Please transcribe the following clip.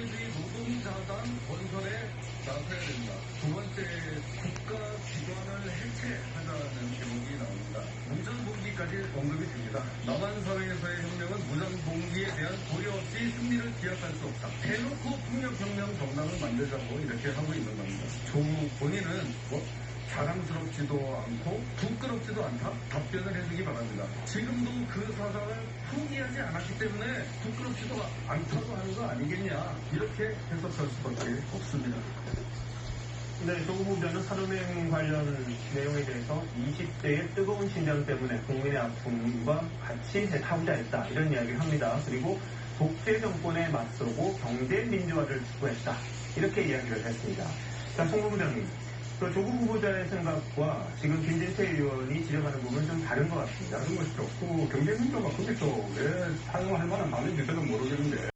사당 건설에 나서야 된다. 두 번째, 국가 기관을 해체하자는 제목이 나옵니다. 무전봉기까지 언급이 됩니다. 남한 사회에서의 혁명은 무전봉기에 대한 고려 없이 승리를 기약할 수 없다. 대놓고 폭력혁명 정당을 만들자고 이렇게 하고 있는 겁니다. 조국 본인은 뭐 자랑스럽지도 않고 부끄럽지도 않다 답변을 해주기 바랍니다. 지금도 그 사상을 포기하지 않았기 때문에 부끄럽지도 않다고 하는 거 아니겠냐 이렇게 해석할 수밖에 없습니다. 네, 조국 후보자는 산업행 관련 내용에 대해서 20대의 뜨거운 심장 때문에 국민의 아픔과 같이 하고자 했다. 이런 이야기를 합니다. 그리고 독재 정권에 맞서고 경제 민주화를 추구했다. 이렇게 이야기를 했습니다. 자, 송 후보자님. 그 조국 후보자의 생각과 지금 김진태 의원이 지적하는 부분은 좀 다른 것 같습니다. 다른 것이 좋고 경제민주가 거기서 왜 사용할 만한 말인지 저는 모르겠는데